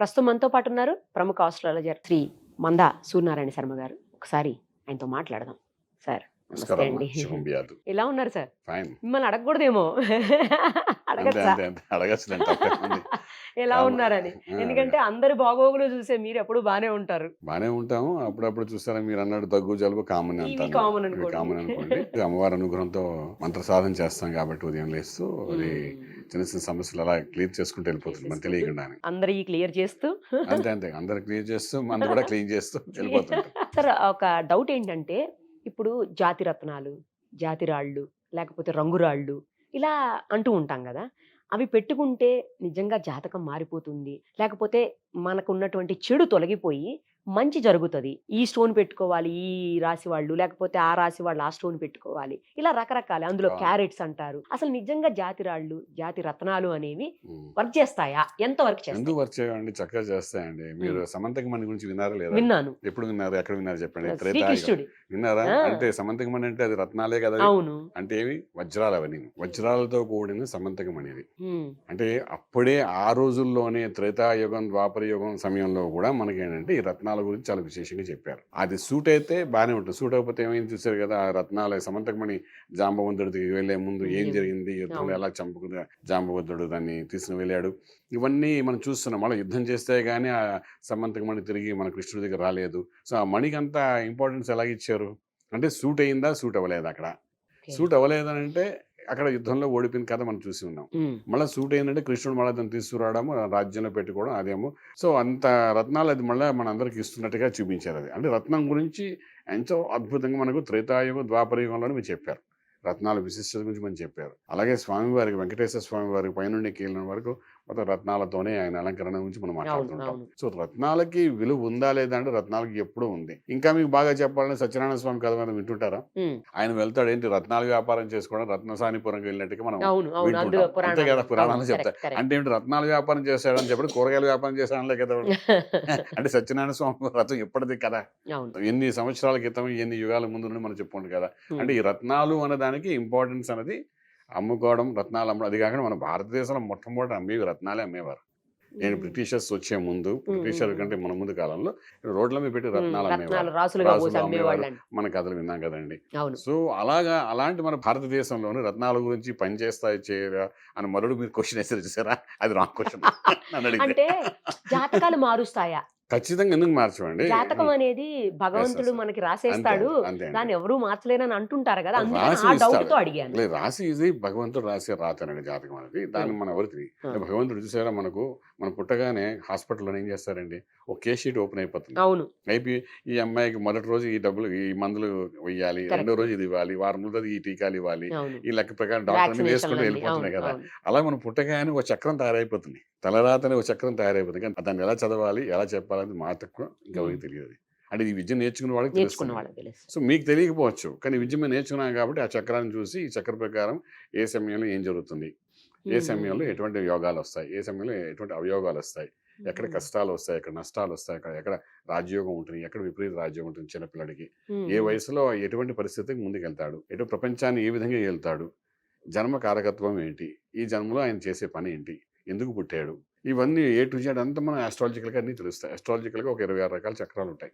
ప్రస్తుతం మనతో పాటు ఉన్నారు ప్రముఖ ఆస్ట్రాలజర్ శ్రీ మందా సూర్యనారాయణ శర్మ గారు. ఒకసారి ఆయనతో మాట్లాడదాం. సార్ నమస్తే అండి. ఎలా ఉన్నారు సార్? మిమ్మల్ని అడగకూడదేమో. ఎలా ఉన్నారని. ఎందుకంటే అందరి బాగోగులు చూసే మీరు ఎప్పుడు బానే ఉంటారు. బానే ఉంటాము. అప్పుడప్పుడు చూస్తారా మీరు అన్నట్టు దగ్గు జలుబు కామన్. కామన్ అనుకోండి. అమ్మవారి అనుగ్రహంతో మంత్ర సాధన చేస్తాం కాబట్టి ఉదయం లేస్తూ అది చిన్న చిన్న సమస్యలు అలా క్లియర్ చేసుకుంటూ వెళ్ళిపోతుంది మనకు తెలియకుండానే. అందరి క్లియర్ చేస్తూ. అంతే అంతే. అందరు క్లియర్ చేస్తూ మనం కూడా క్లీన్ చేస్తూ వెళ్ళిపోతుంది సార్ ఒక డౌట్ ఏంటంటే ఇప్పుడు జాతి రత్నాలు జాతి రాళ్ళు లేకపోతే రంగురాళ్ళు ఇలా అంటూ ఉంటాం కదా అవి పెట్టుకుంటే నిజంగా జాతకం మారిపోతుంది. లేకపోతే మనకు ఉన్నటువంటి చెడు తొలగిపోయి మంచి జరుగుతుంది. ఈ స్టోన్ పెట్టుకోవాలి ఈ రాశి వాళ్ళు లేకపోతే ఆ రాశి వాళ్ళు ఆ స్టోన్ పెట్టుకోవాలి. ఇలా రకరకాల అందులో. క్యారెట్స్ అంటారు. అసలు నిజంగా జాతి రాళ్ళు జాతి రత్నాలు అనేవి. వర్క్ చేస్తాయా? ఎంత వర్క్ చేస్తాయి? వర్క్ చేయండి చక్కగా చేస్తాయండి. మీరు సమంతకి మన గురించి విన్నారా లేదా? విన్నాను. ఎప్పుడు విన్నారు? ఎక్కడ విన్నారు చెప్పండి? విన్నారా. అంటే సమంతకం మణి అంటే అది రత్నాలే కదా అవి? అవును. అంటే ఏవి? వజ్రాలు అవన్నీ వజ్రాలతో కూడిన సమంతకం అనేది అంటే అప్పుడే ఆ రోజుల్లోనే త్రేతాయుగం ద్వాపర యుగం సమయంలో కూడా మనకి ఏంటంటే ఈ రత్నాల గురించి చాలా విశేషంగా చెప్పారు. అది సూట్ అయితే బాగానే ఉంటుంది. సూట్ అయిపోతే ఏమైంది చూసారు కదా ఆ రత్నాల సమంతకమణి జాంబవంతుడికి వెళ్ళే ముందు ఏం జరిగింది? యుద్ధంలో. ఎలా చంపుకుని జాంబవంతుడు దాన్ని తీసుకుని వెళ్ళాడు? ఇవన్నీ మనం చూస్తున్నాం. మళ్ళీ యుద్ధం చేస్తే గానీ ఆ సమంతకమణి తిరిగి మన కృష్ణుడి దగ్గర రాలేదు. సో ఆ మణికి అంత ఇంపార్టెన్స్ ఎలాగ ఇచ్చారు అంటే సూట్ అయిందా? సూట్ అవ్వలేదు అక్కడ. సూట్ అవ్వలేదని అంటే అక్కడ యుద్ధంలో ఓడిపోయిన కథ మనం చూసి ఉన్నాం. మళ్ళీ సూట్ ఏంటంటే కృష్ణుడు మళ్ళీ దాన్ని తీసుకురావడము రాజ్యంలో పెట్టుకోవడం అదేమో. సో అంత రత్నాలు అది మళ్ళీ మన అందరికి ఇస్తున్నట్టుగా చూపించారు అది. అంటే రత్నం గురించి ఎంతో అద్భుతంగా మనకు త్రేతాయుగం ద్వాపర యుగంలోనే మీరు చెప్పారు. రత్నాల విశిష్టత గురించి మనం చెప్పారు. అలాగే స్వామివారికి వెంకటేశ్వర స్వామి వారికి పైనుండి కీలిన వరకు మొత్తం రత్నాలతోనే ఆయన అలంకరణ గురించి మనం మాట్లాడుతుంటాం. సో రత్నాలకి విలువ ఉందా లేదా అంటే రత్నాలకి ఎప్పుడూ ఉంది? ఇంకా మీకు బాగా చెప్పాలంటే సత్యనారాయణ స్వామి కథ మీద వింటుంటారా? ఆయన వెళ్తాడు ఏంటి రత్నాల వ్యాపారం చేసుకోవడం రత్నసానిపురంకి వెళ్ళినట్టుగా మనం అంతే కదా పురాణాలు చెప్తాయి. అంటే ఏమిటి రత్నాల వ్యాపారం చేశాడని చెప్పి కూరగాయల వ్యాపారం చేశాడలే కదా. అంటే సత్యనారాయణ స్వామి రథం ఎప్పటిది కదా? ఎన్ని సంవత్సరాల క్రితం ఎన్ని యుగాల ముందు నుండి మనం చెప్పుకోండి కదా. అంటే ఈ రత్నాలు అనే దానికి ఇంపార్టెన్స్ అనేది అమ్ముకోవడం రత్నాలు అమ్మడం అది కాకుండా మన భారతదేశంలో మొట్టమొదటి అమ్మేవి రత్నాలే అమ్మేవారు. నేను బ్రిటిషర్స్ వచ్చే ముందు బ్రిటిషర్ కంటే మన ముందు కాలంలో రోడ్ల మీద పెట్టి రత్నాలు అమ్మేవారు. మన కథలు విన్నాం కదండి. సో అలాగా అలాంటి మన భారతదేశంలోని రత్నాల గురించి పనిచేస్తాయి చేయరా అని మరుడు మీరు క్వశ్చన్ వేసారు చూసారా? అది రాంగ్ క్వశ్చన్. అంటే జాతకాలు మారుస్తాయా? ఖచ్చితంగా ఎందుకు మార్చమండి? జాతకం అనేది భగవంతుడు. మనకి రాసేస్తాడు. దాన్ని ఎవరు మార్చలేనని అంటుంటారు కదా. అడిగాను. రాసి ఇది భగవంతుడు రాసే రాతనండి జాతకం అనేది. దాన్ని మనం ఎవరికి. భగవంతుడు చూసారా మనకు? మనం పుట్టగానే హాస్పిటల్లో ఏం చేస్తారండి? ఒక కేస్ షీట్ ఓపెన్ అయిపోతుంది. అవును. అయిపోయి ఈ అమ్మాయికి మొదటి రోజు ఈ డబ్బులు ఈ మందులు వేయాలి. రెండో రోజు ఇది ఇవ్వాలి వారం రోజులు ఈ టీకాలు ఇవ్వాలి ఈ లెక్క ప్రకారం డాక్టర్ వేసుకుంటూ వెళ్ళిపోతున్నాయి కదా. అలా మనం పుట్టగానే ఒక చక్రం తయారైపోతుంది. తలరాతనే ఒక చక్రం తయారైపోతుంది. కానీ దాన్ని ఎలా చదవాలి ఎలా చెప్పాలని మా తక్కువ Hmm. తెలియదు అది. ఈ విద్య నేర్చుకున్న వాళ్ళకి తెలుస్తుంది. సో మీకు తెలియకపోవచ్చు కానీ విద్య మేము నేర్చుకున్నాం కాబట్టి ఆ చక్రాన్ని చూసి ఈ చక్ర ప్రకారం ఏ సమయంలో ఏం జరుగుతుంది? ఏ సమయంలో ఎటువంటి యోగాలు వస్తాయి? ఏ సమయంలో ఎటువంటి అవయోగాలు వస్తాయి? ఎక్కడ కష్టాలు వస్తాయి? ఎక్కడ నష్టాలు వస్తాయి? ఎక్కడ ఎక్కడ రాజ్యోగం ఉంటుంది? ఎక్కడ విపరీత రాజ్యోగం ఉంటుంది చిన్నపిల్లడికి? ఏ వయసులో ఎటువంటి పరిస్థితికి ముందుకెళ్తాడు? ఎటు ప్రపంచాన్ని ఏ విధంగా వెళ్తాడు జన్మ కారకత్వం ఏంటి? ఈ జన్మలో ఆయన చేసే పని ఏంటి? ఎందుకు పుట్టాడు? ఇవన్నీ ఏ టు జెడ్ అంతా మనం ఆస్ట్రాలజికల్గా అన్నీ తెలుస్తాయి. ఆస్ట్రాలజికల్గా ఒక ఇరవై ఆరు రకాల చక్రాలు ఉంటాయి.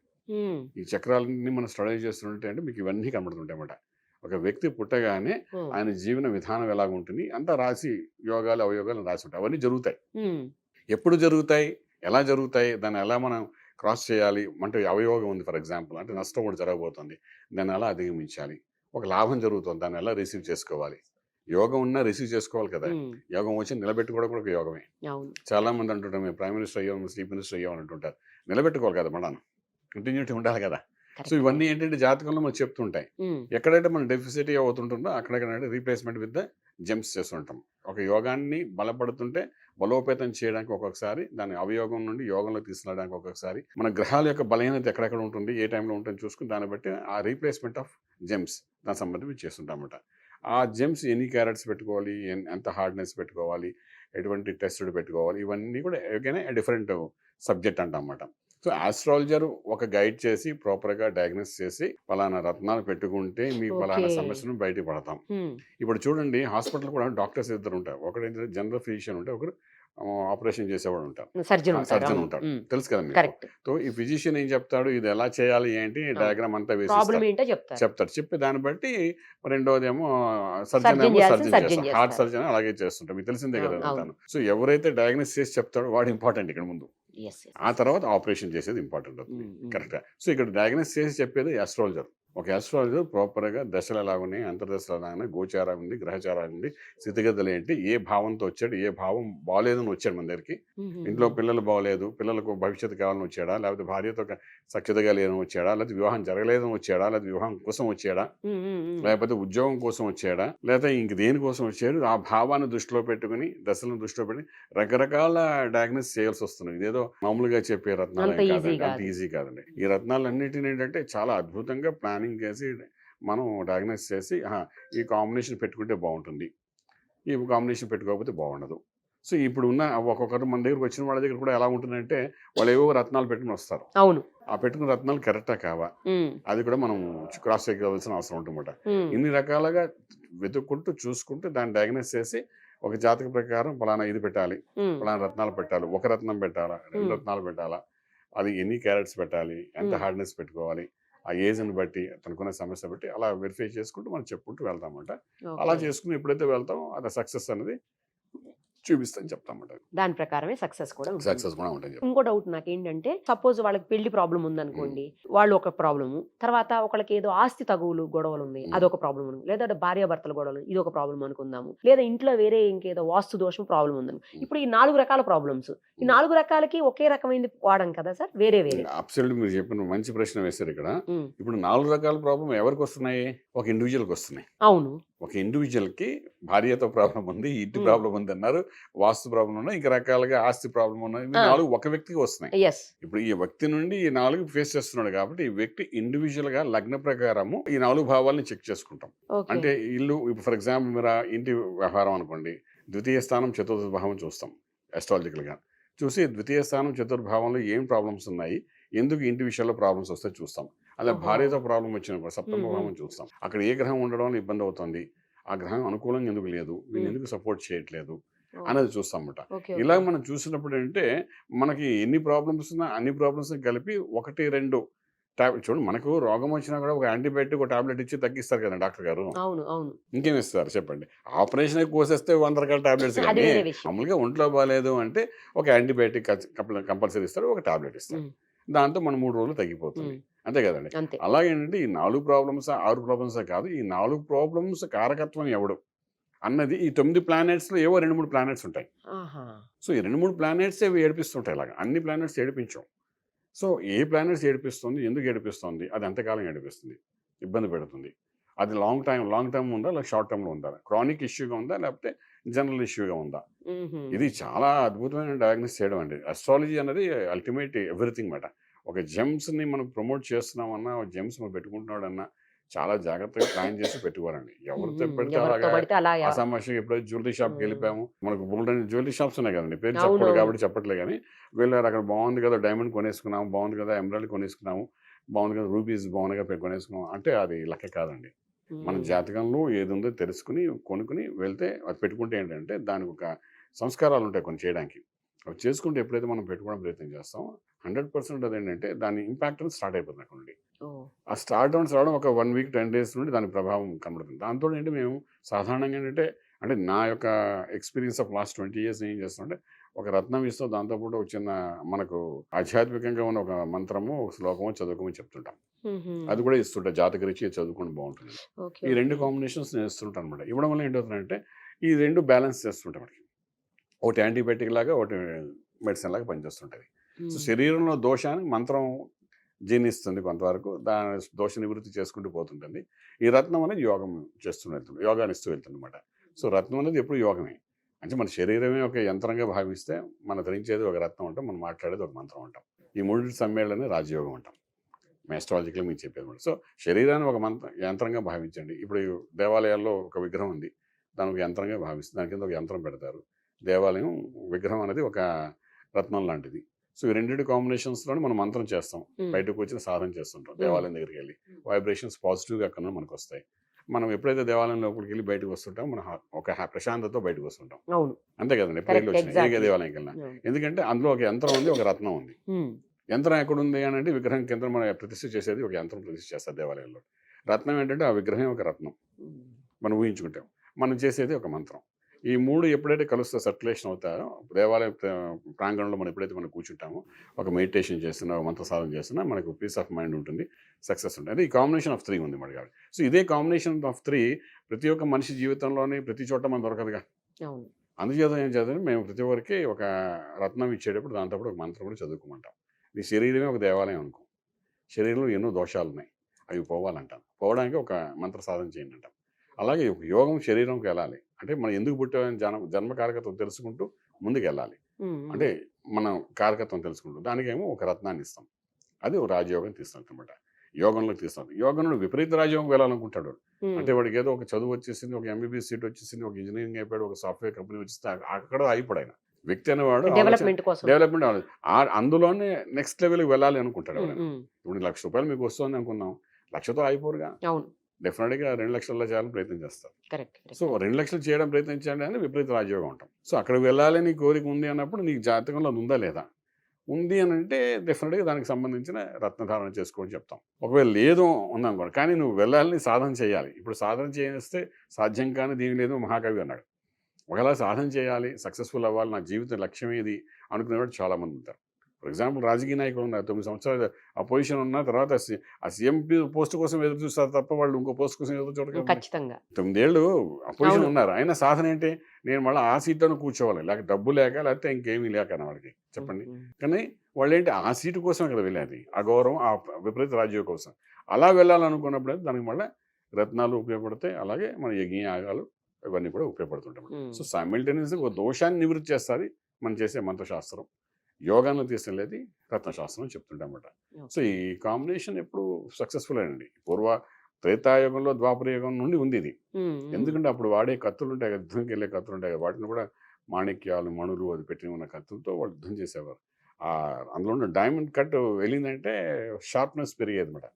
ఈ చక్రాలన్నీ మనం స్టడీ చేస్తుంటే అంటే మీకు ఇవన్నీ కనబడుతుంటాయి అన్నమాట ఒక వ్యక్తి పుట్టగానే ఆయన జీవన విధానం ఎలాగ ఉంటుంది? అంతా రాసి యోగాలు అవయోగాలు రాసి ఉంటాయి. అవన్నీ జరుగుతాయి. ఎప్పుడు జరుగుతాయి? ఎలా జరుగుతాయి? దాన్ని ఎలా మనం క్రాస్ చేయాలి? అంటే అవయోగం ఉంది ఫర్ ఎగ్జాంపుల్. అంటే నష్టం కూడా జరగబోతుంది. దాన్ని ఎలా అధిగమించాలి? ఒక లాభం జరుగుతుంది. దాన్ని ఎలా రిసీవ్ చేసుకోవాలి? యోగం ఉన్నా రిసీవ్ చేసుకోవాలి కదా. యోగం వచ్చి నిలబెట్టుకోవడం కూడా ఒక యోగమే. చాలా మంది అంటుంటారు మేము ప్రైమ్ మినిస్టర్ అయ్యాం చీఫ్ మినిస్టర్ అయ్యాం అంటుంటారు. నిలబెట్టుకోవాలి కదా మనం కంటిన్యూటీ ఉండాలి కదా. సో. ఇవన్నీ ఏంటంటే జాతకంలో మనం చెప్తుంటాయి. ఎక్కడైతే మనం డెఫిసిటీ అవుతుంటుందో అక్కడెక్కడ రీప్లేస్మెంట్ విత్ ద జంప్స్ చేస్తుంటాం. ఒక యోగాన్ని బలపడుతుంటే బలోపేతం చేయడానికి ఒక్కొక్కసారి దాని అవయోగం నుండి యోగంలో తీసుకురావడానికి ఒక్కొక్కసారి మన గ్రహాల యొక్క బలహీనత ఎక్కడెక్కడ ఉంటుంది ఏ టైంలో ఉంటుంది చూసుకుని దాన్ని బట్టి ఆ రీప్లేస్మెంట్ ఆఫ్ జెమ్స్ దాని సంబంధించి చేస్తుంటామన్నమాట. ఆ జెమ్స్ ఎన్ని క్యారెట్స్ పెట్టుకోవాలి? ఎంత హార్డ్నెస్ పెట్టుకోవాలి? ఎటువంటి టెస్టులు పెట్టుకోవాలి? ఇవన్నీ కూడా ఎగైనా డిఫరెంట్ సబ్జెక్ట్ అంటాం అన్నమాట సో ఆస్ట్రాలజర్ ఒక గైడ్ చేసి ప్రాపర్గా డయాగ్నోస్ చేసి పలానా రత్నాలు పెట్టుకుంటే మీ పలానా Okay. సమస్యను బయట పడతాం. హ్మ్. ఇప్పుడు చూడండి హాస్పిటల్ కూడా డాక్టర్స్ ఇద్దరు ఉంటారు ఒకటి జనరల్ ఫిజిషియన్ ఉంటే ఒకరు ఆపరేషన్ చేసేవాడు ఉంటారు సర్జన్. హ్మ్. తెలుసు కదా మీకు? సో ఈ ఫిజిషియన్ ఏం చెప్తాడు? ఇది ఎలా చేయాలి? ఏంటి? డయాగ్రామ్ అంతా వేసి చెప్తారు చెప్పి దాన్ని బట్టి రెండోది ఏమో సర్జన్ ఏమో సర్జన్ చేస్తారు హార్ట్. సర్జన్ అలాగే చేస్తుంటాం మీకు తెలిసిందే కదా సో ఎవరైతే డయాగ్నోస్ చేసి చెప్తాడో వాడు ఇంపార్టెంట్ ఇక్కడ ముందు. ఆ తర్వాత ఆపరేషన్ చేసేది ఇంపార్టెంట్ అవుతుంది. కరెక్ట్. సో ఇక్కడ డయాగ్నోస్ చేసి చెప్పేది ఆస్ట్రాలజర్ ఒక ఆస్ట్రాలజర్ ప్రాపర్గా దశలు ఎలా ఉన్నాయి? అంతర్దశలు ఎలా ఉన్నాయి? గోచారం ఉంది గ్రహచారం ఉంది స్థితిగతులు ఏంటి? ఏ భావంతో వచ్చాడు? ఏ భావం బాగాలేదని వచ్చాడు మన దగ్గరికి. ఇంట్లో పిల్లలు బాగలేదు. పిల్లలకు భవిష్యత్తు కావాలని వచ్చాడా? లేకపోతే భార్యతో సఖ్యతగా లేదని వచ్చాడా? లేకపోతే వివాహం జరగలేదని వచ్చాడా? లేకపోతే వివాహం కోసం వచ్చాడా? లేకపోతే ఉద్యోగం కోసం వచ్చాడా? లేకపోతే ఇంక దేని కోసం వచ్చాడు? ఆ భావాన్ని దృష్టిలో పెట్టుకుని దశలను దృష్టిలో పెట్టి రకరకాల డయాగ్నోస్ చేయాల్సి వస్తుంది. ఇదేదో మామూలుగా చెప్పే రత్నాలు అంత. ఈజీ కాదండి. ఈ రత్నాలన్నిటిని ఏంటంటే చాలా అద్భుతంగా ప్లానింగ్ చేసి మనం డయాగ్నోస్ చేసి "ఆహా, ఈ కాంబినేషన్ పెట్టుకుంటే బాగుంటుంది. ఈ కాంబినేషన్ పెట్టుకోకపోతే బాగుండదు. సో ఇప్పుడు ఉన్న ఒక్కొక్కరు మన దగ్గరకు వచ్చిన వాళ్ళ దగ్గర కూడా ఎలా ఉంటుందంటే వాళ్ళు ఏవో రత్నాలు పెట్టుకుని వస్తారు. అవును. ఆ పెట్టుకున్న రత్నాలు కరెక్టా కావా? అది కూడా మనం క్రాస్ చెక్ కావాల్సిన అవసరం ఉంటుందన్నమాట. ఇన్ని రకాలుగా వెతుక్కుంటూ చూసుకుంటూ దాన్ని డయాగ్నోస్ చేసి ఒక జాతక ప్రకారం ఫలానా ఇది పెట్టాలి ఫలానా రత్నాలు పెట్టాలి ఒక రత్నం పెట్టాలా రెండు. రత్నాలు పెట్టాలా అది ఎన్ని క్యారెట్స్ పెట్టాలి ఎంత. హార్డ్నెస్ పెట్టుకోవాలి ఆ ఏజ్ని బట్టి తనకున్న సమస్య బట్టి అలా వెరిఫై చేసుకుంటూ మనం చెప్పుకుంటూ వెళ్తామంట. అలా చేసుకుని ఎప్పుడైతే వెళ్తామో అది సక్సెస్ అనేది చూపిస్తాను చెప్తామంట. దాని ప్రకారమే సక్సెస్ కూడా ఉంటుంది. సక్సెస్ కూడా ఉంటుంది. ఇంకో డౌట్ నాకేంటంటే సపోజ్ వాళ్ళకి పెళ్ళి ప్రాబ్లం ఉందనుకోండి వాళ్ళు ఒక ప్రాబ్లము తర్వాత ఒకళ్ళకి ఏదో ఆస్తి తగువులు గొడవలు ఉన్నాయి Hmm. అదొక ప్రాబ్లం లేదా భార్యాభర్తల గొడవలు ఇది ఒక ప్రాబ్లం అనుకుందాము. లేదా ఇంట్లో వేరే ఇంకేదో వాస్తు దోషం ప్రాబ్లం ఉందని. ఇప్పుడు ఈ నాలుగు రకాల ప్రాబ్లమ్స్ ఈ నాలుగు రకాలకి ఒకే రకమైనది వాడం కదా సార్? వేరే వేరే. అబ్సల్యూట్ మీరు చెప్పిన మంచి ప్రశ్న వేశారు ఇక్కడ. ఇప్పుడు నాలుగు రకాల ప్రాబ్లం ఎవరికి వస్తున్నాయి? ఒక ఇండివిజువల్కి వస్తున్నాయి. అవును. ఒక ఇండివిజువల్కి భార్యతో ప్రాబ్లం ఉంది ఇంటి. ప్రాబ్లం ఉంది అన్నారు వాస్తు ప్రాబ్లం ఉన్నాయి ఇంకా రకాలుగా ఆస్తి ప్రాబ్లం ఉన్నాయి. నాలుగు ఒక వ్యక్తికి వస్తున్నాయి. ఇప్పుడు ఈ వ్యక్తి నుండి ఈ నాలుగు ఫేస్ చేస్తున్నాడు కాబట్టి ఈ వ్యక్తి ఇండివిజువల్గా లగ్న ప్రకారము ఈ నాలుగు భావాలని చెక్ చేసుకుంటాం. అంటే ఇల్లు ఫర్ ఎగ్జాంపుల్ మీరు ఇంటి వ్యవహారం అనుకోండి ద్వితీయ స్థానం చతుర్థ భావం చూస్తాం గా. చూసి ద్వితీయ స్థానం చతుర్థ భావంలో ఏం ప్రాబ్లమ్స్ ఉన్నాయి ఎందుకు ఇంటి విషయాల్లో ప్రాబ్లమ్స్ వస్తే చూస్తాం. అలా. భార్యతో ప్రాబ్లం వచ్చినప్పుడు సప్తమ. భావం చూస్తాం. అక్కడ ఏ గ్రహం ఉండడం వల్ల ఇబ్బంది అవుతుంది? ఆ గ్రహం అనుకూలంగా ఎందుకు లేదు? వీళ్ళు. ఎందుకు సపోర్ట్ చేయట్లేదు? అనేది చూస్తామట ఇలా. మనం చూసినప్పుడు అంటే మనకి ఎన్ని ప్రాబ్లమ్స్ ఉన్నా అన్ని ప్రాబ్లమ్స్ కలిపి ఒకటి రెండు టాబ్లెట్ చూడండి మనకు రోగం వచ్చినా కూడా ఒక యాంటీబయాటిక్ ఒక టాబ్లెట్ ఇచ్చి తగ్గిస్తారు కదా డాక్టర్ గారు. అవును. అవును. ఇంకేం ఇస్తారు చెప్పండి? ఆపరేషన్ కోసేస్తే వంద రకాల టాబ్లెట్స్ కానీ మామూలుగా ఒంట్లో బాగాలేదు అంటే ఒక యాంటీబయాటిక్ కంపల్సరీ ఇస్తారు ఒక టాబ్లెట్ ఇస్తారు. దాంతో మనం మూడు రోజులు తగ్గిపోతుంది. అంతే కదండి. అలాగేంటంటే ఈ నాలుగు ప్రాబ్లమ్స్ ఆరు ప్రాబ్లమ్స్ కాదు ఈ నాలుగు ప్రాబ్లమ్స్ కారకత్వం ఎవడు? అన్నది ఈ తొమ్మిది planets లో ఏవో రెండు మూడు ప్లానెట్స్ ఉంటాయి. సో ఈ రెండు మూడు ప్లానెట్స్ అవి ఏడిపిస్తుంటాయి ఇలాగ? అన్ని ప్లానెట్స్ ఏడిపించవు సో ఏ ప్లానెట్స్ ఏడిపిస్తుంది? ఎందుకు ఏడిపిస్తుంది? అది ఎంతకాలం ఏడిపిస్తుంది? ఇబ్బంది పెడుతుంది. అది లాంగ్ టైం లాంగ్ టర్మ్ ఉందా? లేక షార్ట్ టర్మ్లో ఉందా? క్రానిక్ ఇష్యూగా ఉందా? లేకపోతే జనరల్ ఇష్యూగా ఉందా. ఇది చాలా అద్భుతమైన డయాగ్నోస్ చేయడం అండి. అస్ట్రాలజీ అనేది అల్టిమేట్ ఎవ్రీథింగ్ మాట. ఒక జెమ్స్ని మనం ప్రమోట్ చేస్తున్నామన్నా జెమ్స్ మనం పెట్టుకుంటున్నాడన్నా చాలా జాగ్రత్తగా ప్లాన్ చేసి పెట్టుకోవాలండి. ఎవరితో. పెడితే అసామాషిగా ఎప్పుడైతే జ్యువెలరీ షాప్కి. వెళ్ళిపోయాము. మనకు బోల్డ్ జ్యువెలరీ షాప్స్ ఉన్నాయి కదండి. పేరు చెప్పకూడదు అవును. కాబట్టి చెప్పట్లే కానీ వెళ్ళారు అక్కడ బాగుంది కదా డైమండ్ కొనేసుకున్నాము బాగుంది కదా ఎమరాల్డ్ కొనేసుకున్నాము బాగుంది కదా రూపీస్ బాగుంది కదా కొనేసుకున్నాం అంటే అది లెక్క కాదండి. మన. జాతకంలో ఏది ఉందో తెలుసుకుని కొనుక్కుని వెళ్తే అది పెట్టుకుంటే ఏంటంటే దానికి ఒక సంస్కారాలు ఉంటాయి కొన్ని చేయడానికి. అవి చేసుకుంటే ఎప్పుడైతే మనం పెట్టుకోవడం ప్రయత్నం చేస్తామో హండ్రెడ్ పర్సెంట్ అది ఏంటంటే దాని ఇంపాక్ట్ అనేది స్టార్ట్ అయిపోతుంది అక్కడ నుండి ఆ స్టార్ట్ డౌన్స్ రావడం ఒక వన్ వీక్ టెన్ డేస్ నుండి దాని ప్రభావం కనబడుతుంది. దాంతో ఏంటి మేము సాధారణంగా ఏంటంటే అంటే నా యొక్క experience of last twenty years ఏం చేస్తామంటే ఒక రత్నం ఇస్తాం దాంతోపాటు ఒక చిన్న మనకు ఆధ్యాత్మికంగా ఉన్న ఒక మంత్రము ఒక శ్లోకము చదువుకోమని చెప్తుంటాం. అది కూడా ఇస్తుంటా జాతక రీచి చదువుకొని బాగుంటుంది. ఈ రెండు. కాంబినేషన్స్ నేను ఇస్తుంటాను అనమాట ఇవ్వడం వల్ల ఏంటవుతుందంటే ఈ రెండు బ్యాలెన్స్ చేస్తుంటాం మనకి. ఒకటి యాంటీబయాటిక్ లాగా ఒకటి మెడిసిన్ లాగా పనిచేస్తుంటుంది. సో. శరీరంలో దోషాన్ని మంత్రం జీర్ణిస్తుంది కొంతవరకు దాని దోష నివృత్తి చేసుకుంటూ పోతుంటుంది. ఈ రత్నం అనేది యోగం చేస్తూ వెళ్తుంది. యోగాన్ని ఇస్తూ వెళ్తుంది అనమాట సో రత్నం అనేది ఎప్పుడు యోగమే. అంటే మన శరీరమే ఒక యంత్రంగా భావిస్తే మనం ధరించేది ఒక రత్నం అంటాం మనం మాట్లాడేది ఒక మంత్రం అంటాం. ఈ మూడు సమ్మేళనే రాజయోగం అంటాం. మెస్ట్రాలజికల్ మీకు చెప్పేది సో శరీరాన్ని ఒక మంత్ర యంత్రంగా భావించండి. ఇప్పుడు దేవాలయాల్లో ఒక విగ్రహం ఉంది. దాని ఒక యంత్రంగా భావిస్తుంది దాని కింద ఒక యంత్రం పెడతారు. దేవాలయం విగ్రహం అనేది ఒక రత్నం లాంటిది. సో ఈ రెండింటి కాంబినేషన్స్లోనే మనం మంత్రం చేస్తాం. బయటకు వచ్చిన సాధన చేస్తుంటాం. దేవాలయం దగ్గరికి వెళ్ళి. వైబ్రేషన్స్ పాజిటివ్గా అక్కడ మనకు వస్తాయి మనం ఎప్పుడైతే దేవాలయం లోపలికి వెళ్ళి బయటకు వస్తుంటాం మన ఒక ప్రశాంతతో బయటకు వస్తుంటాం. అవును. అంతే కదండి ఎప్పుడు Correct, వెళ్ళి వచ్చిన ఏ వెళ్ళినా అవును. ఎందుకంటే అందులో ఒక యంత్రం ఉంది ఒక రత్నం ఉంది. యంత్రం ఎక్కడ ఉంది అని అంటే విగ్రహం కింద మనం ప్రతిష్ఠ చేసేది ఒక యంత్రం ప్రతిష్ఠ చేస్తారు దేవాలయంలో. రత్నం ఏంటంటే ఆ విగ్రహం ఒక రత్నం. మనం ఊహించుకుంటాం. మనం చేసేది ఒక మంత్రం. ఈ మూడు ఎప్పుడైతే కలుస్తా సర్క్యులేషన్ అవుతాయో దేవాలయ ప్ర- ప్రాంగణంలో మనం ఎప్పుడైతే మనం కూర్చుంటామో ఒక మెడిటేషన్ చేస్తున్నా ఒక మంత్ర సాధన చేస్తున్నా మనకు పీస్ ఆఫ్ మైండ్ ఉంటుంది సక్సెస్ ఉంటుంది. అదే ఈ కాంబినేషన్ ఆఫ్ త్రీ ఉంది మరి సో ఇదే కాంబినేషన్ ఆఫ్ త్రీ ప్రతి ఒక్క మనిషి జీవితంలోని ప్రతి చోట మనం దొరకదుగా. అందుచేత ఏం చదివి మేము ప్రతి ఒక్కరికి ఒక రత్నం ఇచ్చేటప్పుడు దాంతో ఒక మంత్రం కూడా చదువుకోమంటాం. నీ శరీరమే ఒక దేవాలయం అనుకో. శరీరంలో ఎన్నో దోషాలు ఉన్నాయి. అవి పోవాలంటాం. పోవడానికి ఒక మంత్ర సాధన చేయండి అంటాం. అలాగే ఒక యోగం శరీరంకి వెళ్ళాలి. అంటే మనం ఎందుకు పుట్టామని జన్మ జన్మ కారకత్వం తెలుసుకుంటూ ముందుకు వెళ్ళాలి అంటే మనం కారకత్వం తెలుసుకుంటూ దానికేమో ఒక రత్నాన్ని ఇస్తాం. అది ఒక రాజయోగం తీస్తాం అనమాట యోగంలో తీస్తాం. యోగంలో విపరీత రాజయోగం వెళ్ళాలనుకుంటాడు అంటే వాడికి ఏదో ఒక చదువు వచ్చేసింది ఒక ఎంబీబీఎస్ సీట్ వచ్చేసింది ఒక ఇంజనీరింగ్ అయిపోయాడు ఒక సాఫ్ట్వేర్ కంపెనీ వచ్చేస్తే అక్క- అక్కడ అయిపోయాడు ఆయన. వ్యక్తి అనేవాడు డెవలప్మెంట్ అందులోనే నెక్స్ట్ లెవెల్కి వెళ్ళాలి అనుకుంటాడు ఇప్పుడు లక్ష రూపాయలు మీకు వస్తుంది అనుకుందాం. లక్షతో అయిపోరుగా డెఫినెట్గా రెండు లక్షల్లో చేయాలని ప్రయత్నం చేస్తారు. కరెక్ట్ సో రెండు లక్షలు చేయడం ప్రయత్నించండి అని విపరీత రాజ్యోగం ఉంటాం. సో అక్కడికి వెళ్ళాలని కోరిక ఉంది అన్నప్పుడు నీకు జాతకంలో అది ఉందా లేదా? ఉంది అని అంటే డెఫినెట్గా దానికి సంబంధించిన రత్నధారణ చేసుకోని చెప్తాం. ఒకవేళ లేదు ఉందనుకోండి కానీ నువ్వు వెళ్ళాలని సాధన చేయాలి. ఇప్పుడు సాధన చేస్తే సాధ్యం కానీ దీని లేదు మహాకవి అన్నాడు. ఒకవేళ సాధన చేయాలి సక్సెస్ఫుల్ అవ్వాలి నా జీవిత లక్ష్యం ఏది? అనుకునేవాడు చాలామంది ఉంటారు. ఫర్ ఎగ్జాంపుల్ రాజకీయ నాయకులు ఉన్నారు. తొమ్మిది సంవత్సరాలు ఆ పొజిషన్ ఉన్న తర్వాత ఆ సీఎం పోస్ట్ కోసం ఎదురు చూస్తారు తప్ప వాళ్ళు ఇంకో పోస్ట్ కోసం ఎదురు చూడగలరు ఖచ్చితంగా. తొమ్మిదేళ్ళు అపోజిషన్. ఉన్నారు. అయినా సాధన ఏంటి? నేను మళ్ళీ ఆ సీట్లోనే కూర్చోవాలి. లేక డబ్బు లేక లేకపోతే ఇంకేమీ లేక వాడికి చెప్పండి. కానీ వాళ్ళు ఏంటి ఆ సీటు కోసం ఇక్కడ వెళ్ళేది. ఆ గౌరవం ఆ విపరీత రాజ్యం కోసం. అలా వెళ్ళాలనుకున్నప్పుడు దానికి మళ్ళీ రత్నాలు ఉపయోగపడతాయి. అలాగే మన యజ్ఞ యాగాలు ఇవన్నీ కూడా ఉపయోగపడుతుంటాయి. సో సైమిల్టేనియస్గా ఒక దోషాన్ని నివృత్తి చేస్తుంది. మనం చేసే మంత్రశాస్త్రం. యోగాను తీసుకెళ్ళేది రత్నశాస్త్రం చెప్తుంటాం అన్నమాట సో ఈ కాంబినేషన్ ఎప్పుడు సక్సెస్ఫుల్ అండి. పూర్వ త్రేతాయుగంలో ద్వాపర యుగం నుండి ఉంది ఇది ఎందుకంటే అప్పుడు వాడే కత్తులు ఉంటాయి కదా యుద్ధంకి వెళ్ళే కత్తులు ఉంటాయి కదా వాటిని కూడా మాణిక్యాలు మణులు అది పెట్టి ఉన్న కత్తులతో వాళ్ళు యుద్ధం చేసేవారు. ఆ అందులో ఉన్న డైమండ్ కట్ వెళ్ళిందంటే షార్ప్నెస్ పెరిగేది అనమాట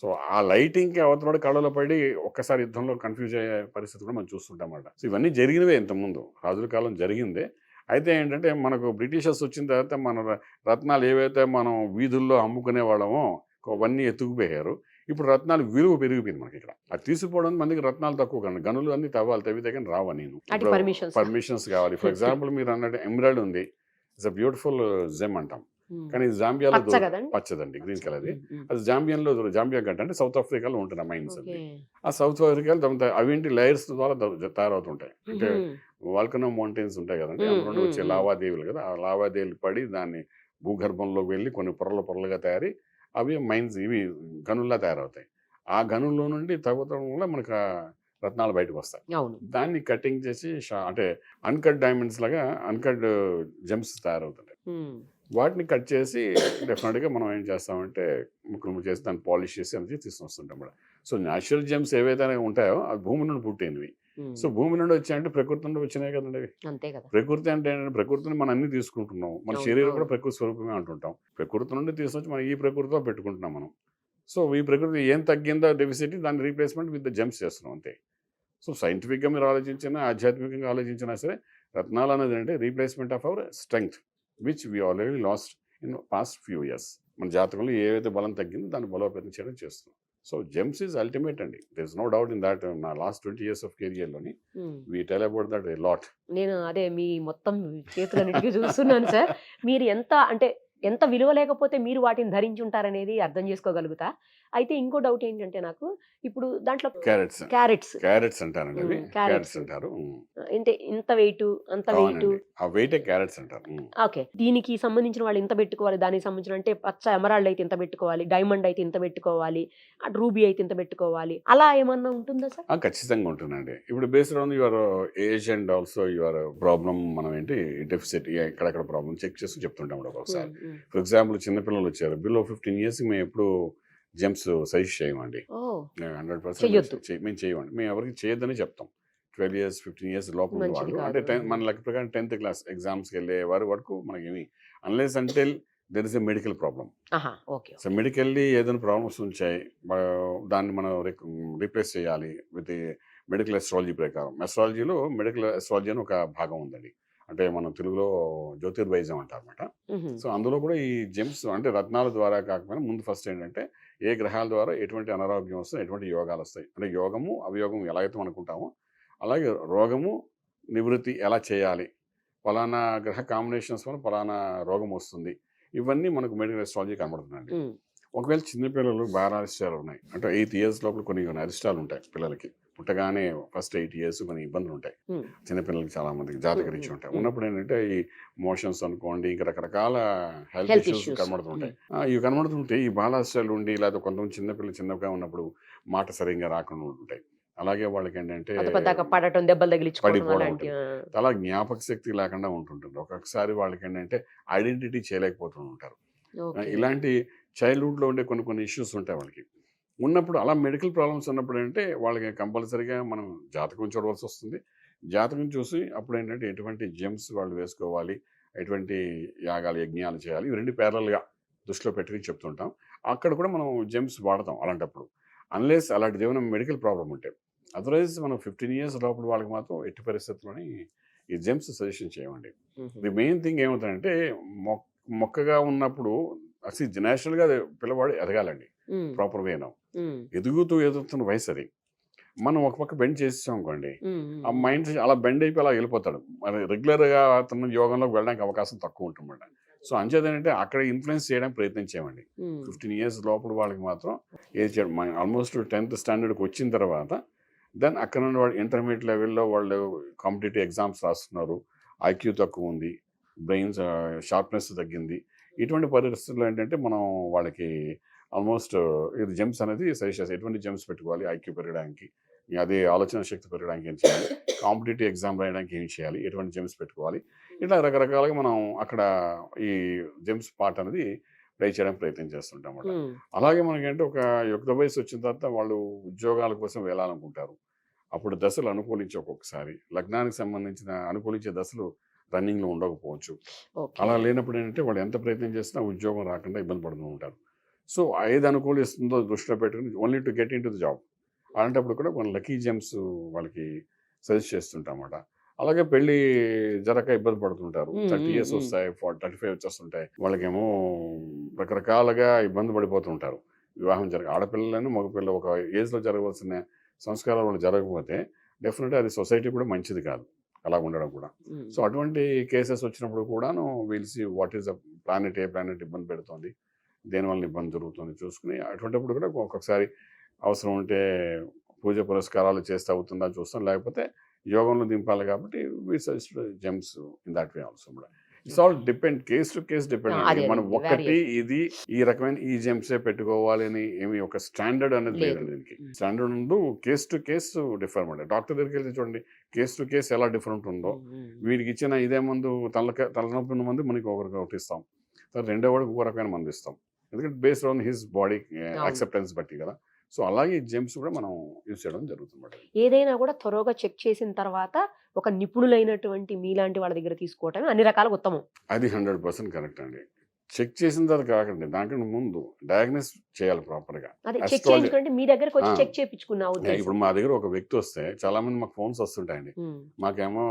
సో ఆ లైటింగ్కి అవతల కళ్ళలో పడి ఒక్కసారి యుద్ధంలో కన్ఫ్యూజ్ అయ్యే పరిస్థితి కూడా మనం చూస్తుంటాం అన్నమాట సో ఇవన్నీ జరిగినవే ఇంతకుముందు. రాజుల కాలం జరిగిందే. అయితే ఏంటంటే మనకు బ్రిటిషర్స్ వచ్చిన తర్వాత మన రత్నాలు ఏవైతే మనం వీధుల్లో అమ్ముకునే వాళ్ళమో అవన్నీ ఎత్తుకుపోయారు. ఇప్పుడు రత్నాలు విలువ పెరిగిపోయింది మనకి ఇక్కడ. అది తీసుకుపోవడం మందికి రత్నాలు తక్కువ కానీ గనులు అన్ని తవ్వాలి తవ్వితే కానీ రావా నేను. పర్మిషన్స్ కావాలి. ఫర్ ఎగ్జాంపుల్ మీరు అన్నట్టు ఎమరాల్డ్ ఉంది. ఇట్స్ అ బ్యూటిఫుల్ జెమ్ అంటాం. కానీ జాంబియాలో? పచ్చదండి గ్రీన్ కలర్ అది దొరకదు. జాంబియా గంట అంటే సౌత్ ఆఫ్రికాలో ఉంటుంది మైన్స్. అది ఆ సౌత్ ఆఫ్రికాలో అవేంటి లేయర్స్ ద్వారా తయారవుతుంటాయి. అంటే వాల్కనో మౌంటైన్స్ ఉంటాయి కదండి. అందులో వచ్చే లావాదేవీలు కదా. ఆ లావాదేవీలు పడి దాన్ని భూగర్భంలోకి వెళ్ళి కొన్ని పొరలు పొరలుగా తయారీ అవి మైన్స్ ఇవి గనుల్లా తయారవుతాయి. ఆ గనుల్లో నుండి తవ్వడం వల్ల మనకు రత్నాలు బయటకు వస్తాయి. దాన్ని కటింగ్ చేసి అంటే అన్కట్ డైమండ్స్ లాగా అన్కట్ జెమ్స్ తయారవుతుంటాయి. వాటిని కట్ చేసి డెఫినెట్గా మనం ఏం చేస్తామంటే ముక్కలు చేసి దాన్ని పాలిష్ చేసి అనేది తీసుకొస్తుంటాం కూడా సో న్యాచురల్ జెమ్స్ ఏవైతే ఉంటాయో అవి భూమి నుండి పుట్టినవి. సో భూమి నుండి వచ్చాయంటే ప్రకృతి నుండి వచ్చినాయి కదండి అవి. ప్రకృతి అంటే ఏంటంటే ప్రకృతిని మనం అన్ని తీసుకుంటున్నాం. మన శరీరం. కూడా ప్రకృతి స్వరూపమే అంటుంటాం. ప్రకృతి నుండి తీసుకొచ్చి మనం ఈ ప్రకృతిలో పెట్టుకుంటున్నాం మనం. సో ఈ ప్రకృతి ఏం తగ్గిందో డెఫిసిట్ దాని రీప్లేస్మెంట్ విత్ ద జెమ్స్ చేస్తున్నాం అంతే. సో సైంటిఫిక్గా మీరు ఆలోచించినా ఆధ్యాత్మికంగా ఆలోచించినా సరే రత్నాలు అనేది అంటే replacement of our strength. Which we already lost in past few years మన జాతకంలో ఏవైతే బలం తగ్గిందో దాన్ని బలోపేతం చేయడం చేస్తున్నాం. సో జెమ్స్ ఈజ్ అల్టిమేట్ అండి. There is no doubt in that నా లాస్ట్ ట్వంటీ ఇయర్స్ ఆఫ్ కెరియర్లోని ఉమ్. We tell about that lot నేను అదే మీ మొత్తం చేతులన్నిటికీ చూస్తున్నాను సార్. మీరు ఎంత అంటే ఎంత విలువ లేకపోతే మీరు వాటిని ధరించి ఉంటారనేది అర్థం చేసుకోగలుగుతా. అయితే ఇంకో డౌట్ ఏంటంటే నాకు ఇప్పుడు దాంట్లో carats. Carrots. Carats hmm, carats. అంటారు. అంటే ఇంత వెయిట్ అంత వెయిట్? ఆ వెయిటే క్యారెట్స్ అంటారు. ఓకే. దీనికి సంబంధించిన వాళ్ళు ఇంత పెట్టుకోవాలి దానికి సంబంధించిన అంటే పచ్చ ఎమరాల్డ్ అయితే ఇంత పెట్టుకోవాలి డైమండ్ అయితే ఇంత పెట్టుకోవాలి రూబీ అయితే ఇంత పెట్టుకోవాలి అలా ఏమన్నా ఉంటుందా సార్? ఖచ్చితంగా ఉంటుందండి. ఇప్పుడు based on your age and also your problem మనం ఏంటి డెఫిసిట్ ఎక్కడెక్కడ ప్రాబ్లం చెక్ చేసి చెప్తుంటాం ఒకసారి. ఫర్ ఎగ్జాంపుల్ చిన్నపిల్లలు వచ్చారు. బిలో ఫిఫ్టీన్ ఇయర్స్ మేము ఎప్పుడు జెమ్స్ సజెస్ట్ చేయమండి. హండ్రెడ్. పర్సెంట్ మేము చేయమండి మేము ఎవరికి చేయొద్దని చెప్తాం. ట్వెల్వ్ ఇయర్స్ ఫిఫ్టీన్ ఇయర్స్ లోపల వాళ్ళు. అంటే కాదు. టెన్ మన లెక్క ప్రకారం టెన్త్ క్లాస్ ఎగ్జామ్స్కి వెళ్ళే వారి వరకు మనకేమి అన్లెస్ అంటే there is a medical problem so medically ఏదైనా ప్రాబ్లమ్స్ బా- దాన్ని మనం రీప్లేస్ చేయాలి విత్ మెడికల్ ఎస్ట్రాలజీ ప్రకారం. ఎస్ట్రాలజీలో మెడికల్ ఎస్ట్రాలజీ అని ఒక భాగం ఉందండి. అంటే మనం తెలుగులో జ్యోతిర్వైద్యం అంటారు అనమాట మ్మ్. సో అందులో కూడా ఈ జెమ్స్ అంటే రత్నాల ద్వారా కాకపోయినా ముందు ఫస్ట్ ఏంటంటే ఏ గ్రహాల ద్వారా ఎటువంటి అనారోగ్యం వస్తాయి ఎటువంటి యోగాలు వస్తాయి. అంటే యోగము అవయోగం ఎలా అయితే అనుకుంటామో అలాగే రోగము నివృత్తి ఎలా చేయాలి ఫలానా గ్రహ కాంబినేషన్స్ వల్ల ఫలానా రోగం వస్తుంది. ఇవన్నీ మనకు మెడికల్ ఎస్ట్రాలజీ కనబడుతుందండి. ఒకవేళ చిన్నపిల్లలు బాగా అరిష్టాలు ఉన్నాయి. అంటే ఎయిత్ ఇయర్స్ లోపల కొన్ని కొన్ని అరిష్టాలు ఉంటాయి పిల్లలకి. పుట్టగానే ఫస్ట్ ఎయిట్ ఇయర్స్ కొన్ని ఇబ్బందులు ఉంటాయి. చిన్నపిల్లలకి చాలా మందికి జాతక రీచి ఉంటాయి. ఉన్నప్పుడు ఏంటంటే ఈ మోషన్స్ అనుకోండి ఇంకా రకరకాల హెల్త్ ఇష్యూస్. కనబడుతుంటాయి. ఇవి కనబడుతుంటే ఈ బాలాష్టాలు ఉండి లేదా కొంతమంది చిన్నపిల్లలు చిన్నగా ఉన్నప్పుడు మాట సరిగ్గా రాకుండా ఉంటాయి అలాగే వాళ్ళకి ఏంటంటే పడటం దెబ్బలు పడిపోవడం చాలా జ్ఞాపక శక్తి లేకుండా ఉంటుంటుంది. ఒక్కొక్కసారి వాళ్ళకి ఏంటంటే ఐడెంటిటీ చేయలేకపోతూ ఉంటారు. ఇలాంటి చైల్డ్హుడ్లో ఉండే కొన్ని కొన్ని ఇష్యూస్ ఉంటాయి వాళ్ళకి. ఉన్నప్పుడు అలా మెడికల్ ప్రాబ్లమ్స్ ఉన్నప్పుడు ఏంటంటే వాళ్ళకి కంపల్సరీగా మనం జాతకం చూడవలసి వస్తుంది. జాతకం చూసి అప్పుడు ఏంటంటే ఎటువంటి జెమ్స్ వాళ్ళు వేసుకోవాలి ఎటువంటి యాగాలు యజ్ఞాలు చేయాలి ఇవి రెండు పేర్లలుగా దృష్టిలో పెట్టుకుని చెప్తుంటాం. అక్కడ కూడా మనం జెమ్స్ వాడతాం అలాంటప్పుడు. అన్లెస్ అలాంటిది ఏమైనా మెడికల్ ప్రాబ్లం ఉంటే. అదర్వైజ్ మనం ఫిఫ్టీన్ ఇయర్స్ లోపల వాళ్ళకి మాత్రం ఎట్టి పరిస్థితుల్లోని ఈ జెమ్స్ సజెషన్ చేయమండి. ది మెయిన్ థింగ్ ఏమవుతుందంటే మొక్ మొక్కగా ఉన్నప్పుడు అసలు నేచురల్గా పిల్లవాడు ఎదగాలండి. ప్రాపర్ వేను. ఎదుగుతూ ఎదుగుతున్న వయసు అది మనం ఒక పక్క బెండ్ చేసేసాం అనుకోండి. ఆ మైండ్ అలా బెండ్ అయిపోయి అలా వెళ్ళిపోతాడు. మరి రెగ్యులర్గా అతను యోగంలోకి వెళ్ళడానికి అవకాశం తక్కువ ఉంటుందన్నమాట. సో అంచేది ఏంటంటే అక్కడ ఇన్ఫ్లుయెన్స్ చేయడానికి ప్రయత్నం చేయమండి. ఫిఫ్టీన్ ఇయర్స్ లోపల వాళ్ళకి మాత్రం ఏది చేయడం. ఆల్మోస్ట్ టెన్త్ స్టాండర్డ్కి వచ్చిన తర్వాత దెన్ అక్కడ నుండి వాళ్ళు ఇంటర్మీడియట్ లెవెల్లో వాళ్ళు కాంపిటేటివ్ ఎగ్జామ్స్ రాస్తున్నారు. ఐక్యూ తక్కువ ఉంది. బ్రెయిన్స్ షార్ప్నెస్ తగ్గింది. ఇటువంటి పరిస్థితుల్లో ఏంటంటే మనం వాళ్ళకి ఆల్మోస్ట్ ఇది జెమ్స్ అనేది సజెస్ట్ చేస్తాం ఎటువంటి జెమ్స్ పెట్టుకోవాలి? ఐక్యూ పెరగడానికి అదే ఆలోచన శక్తి పెరగడానికి ఏం చేయాలి? కాంపిటేటివ్ ఎగ్జామ్ రాయడానికి ఏం చేయాలి? ఎటువంటి జెమ్స్ పెట్టుకోవాలి? ఇట్లా రకరకాలుగా మనం అక్కడ ఈ జెమ్స్ పార్ట్ అనేది ట్రై చేయడానికి ప్రయత్నం చేస్తుంటాం అన్నమాట. అలాగే మనకంటే ఒక యుక్త వయసు వచ్చిన తర్వాత వాళ్ళు ఉద్యోగాల కోసం వెళ్ళాలనుకుంటారు అప్పుడు దశలు అనుకూలించి ఒక్కొక్కసారి. లగ్నానికి సంబంధించిన అనుకూలించే దశలు రన్నింగ్లో ఉండకపోవచ్చు. అలా లేనప్పుడు ఏంటంటే వాళ్ళు ఎంత ప్రయత్నం చేసినా ఉద్యోగం రాకుండా ఇబ్బంది పడుతూ ఉంటారు. సో ఏది అనుకూలిస్తుందో దృష్టిలో పెట్టుకుని only to get into the job అలాంటప్పుడు కూడా మన లక్కీ జెమ్స్ వాళ్ళకి సజెస్ట్ చేస్తుంటాం అన్నమాట అలాగే పెళ్ళి జరగక ఇబ్బంది పడుతుంటారు. Thirty years. వస్తాయి థర్టీ ఫైవ్ వచ్చేస్తుంటాయి. వాళ్ళకేమో రకరకాలుగా ఇబ్బంది పడిపోతుంటారు. వివాహం జరగ ఆడపిల్లలను మగపిల్ల ఒక ఏజ్లో జరగవలసిన సంస్కారాలు వాళ్ళు జరగకపోతే డెఫినెట్గా అది సొసైటీ కూడా మంచిది కాదు. అలా ఉండడం కూడా. సో అటువంటి కేసెస్ వచ్చినప్పుడు కూడాను we'll see what is the planet A planet ఇబ్బంది పెడుతుంది. దేనివల్ల ఇబ్బంది జరుగుతుంది చూసుకుని అటువంటిప్పుడు కూడా ఒక్కొక్కసారి అవసరం ఉంటే పూజ పురస్కారాలు చేస్తే అవుతుందా చూస్తాం లేకపోతే యోగంలో దింపాలి కాబట్టి we suggest gems in that way also కూడా it's all depend case to case depend మనం variation. ఇది ఈ రకమైన ఈ జెమ్సే పెట్టుకోవాలి అని ఏమి ఒక స్టాండర్డ్ అనేది లేదు. దీనికి. స్టాండర్డ్ ఉండు కేస్ టు కేస్ డిఫర్ అనమాట డాక్టర్ దగ్గరికి వెళ్తే చూడండి కేస్ టు కేస్ ఎలా డిఫరెంట్ ఉందో. వీడికి ఇచ్చిన ఇదే మందు తలక తలనొప్పి ఉన్న మందు మనకి ఒకరికి ఒకటి ఇస్తాం తర్వాత రెండో వాడికి ఒక రకమైన మందు ఇస్తాం ఎందుకంటే based on his body. Acceptance బట్టి కదా. సో అలాగే జెమ్స్ కూడా మనం యూజ్ చేయడం జరుగుతుంది ఏదైనా కూడా త్వరగా చెక్ చేసిన తర్వాత ఒక నిపుణులైనటువంటి మీలాంటి వాళ్ళ దగ్గర తీసుకోవటం అన్ని రకాల ఉత్తమం. అది హండ్రెడ్ పర్సెంట్ కరెక్ట్ అండి. చెక్ చేసిన తర్వాత కాకండి దానికంటే ముందు డయాగ్నోస్ చేయాలి ప్రాపర్గా మీ దగ్గరకు వచ్చి. చెక్ చేయించుకున్న ఇప్పుడు మా దగ్గర ఒక వ్యక్తి వస్తే చాలా మంది మాకు ఫోన్స్ వస్తుంటాయండి. మాకేమో